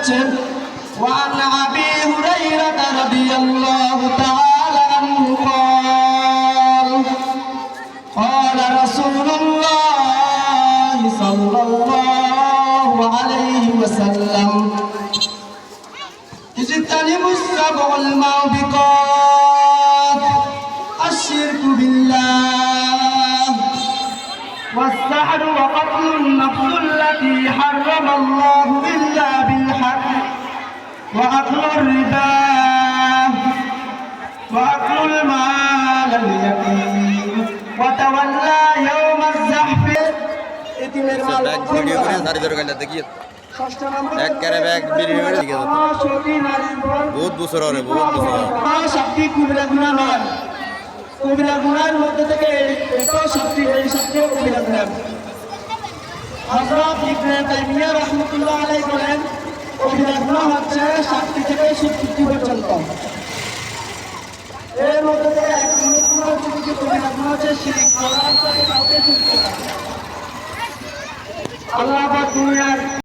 করেছেন وعن أبي هريرة رضي الله تعالى عنه قال قال رسول الله صلى الله عليه وسلم اجتنبوا السبع الموبقات الشرك بالله والسحر وقتل النفس التي حرم الله وأكل الربا وأكل المال اليتيم وتولى يوم الزحف এতিমের মাল ব্যাগ ভিডিও করে সারি ধরে গেলে দেখি ষষ্ঠ নম্বর এক ক্যারে ব্যাগ ভিডিও করে দেখি সতী নারীর উপর বহুত বছর হবে বহুত বছর হবে। সবটি কবিরা গুণা নয় কবিরা গুণার মধ্যে থেকে এটাও সবটি এই সবটিও কবিরা গুণা হযরত ইবনে তাইমিয়া রাহমাতুল্লাহ আলাইহি বলেন কবিরা গুণা হচ্ছে সাতটি থেকে সত্তরটি পর্যন্ত এর মধ্যে থেকে এক নম্বর হচ্ছে কবিরা হচ্ছে শিরিক। আল্লাহ দুনিয়ার